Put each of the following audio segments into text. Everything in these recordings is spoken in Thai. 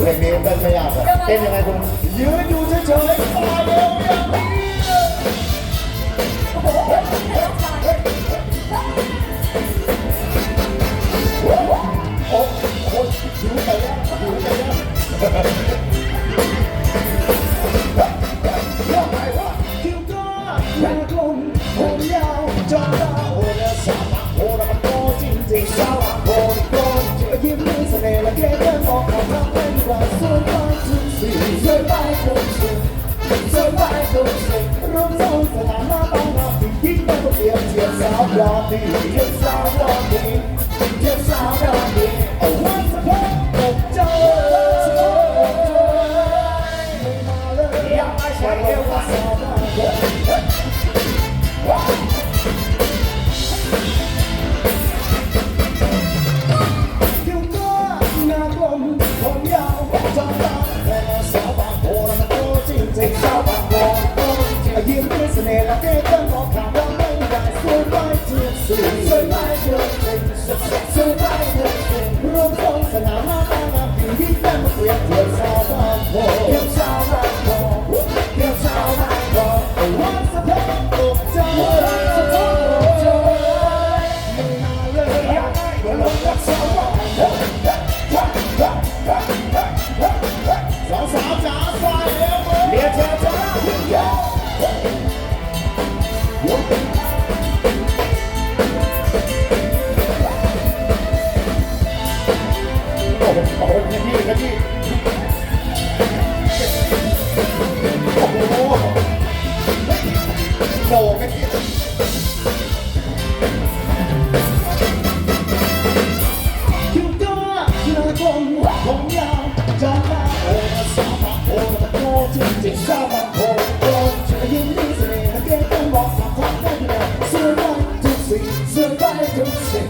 เลยเพลงนี้เต้นไม่ยากเลยเต้นยังไงคุณยืนอยู่เฉยๆปล่อยเร็วอย่างนี้โอ้โหหิวใจแล้วหิวใจแล้วว่าไงวะคิวก็หน้ากลมผมยาวจอดาวโอ้และสาวบางโอ้และมัน Blondie, yes, I'm Blondie, yes, I'm Blondie. Oh, once upon a time, yeah, I shall hear what's on my mind. Hãy subscribe cho kênh Ghiền Mì Gõ Để không bỏ lỡ những video hấp dẫn survive your things, survive your things, survive your โผล่ขยี้คิ้วก็หน้ากลมผมยาวจอมตาโอ้สาวบางโพมันโตจริงๆสาวบางโพโตฉันยิ้มมีเสน่ห์และเก่งต้องบอกสักครั้งได้ไหมสวยไปทุกสิ่งสวยไปทุกสิ่ง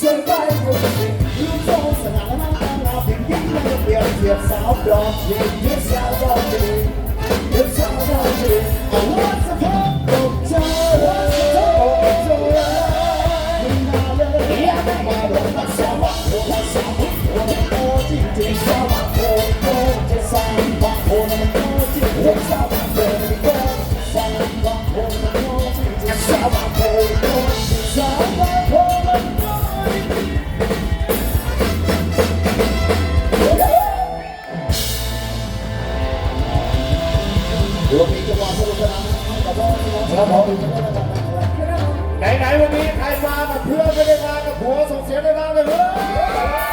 สวยไปทุกสิ่งรูปทรงสง่างามตางามผิวยิ่งไม่เปรียบเทียบสาวดอกจริงเทียบสาวดอกจริงเทียบสาวดอกจริงเอาวั 이번에는어제꼭잡아야되는 거, 上번 에,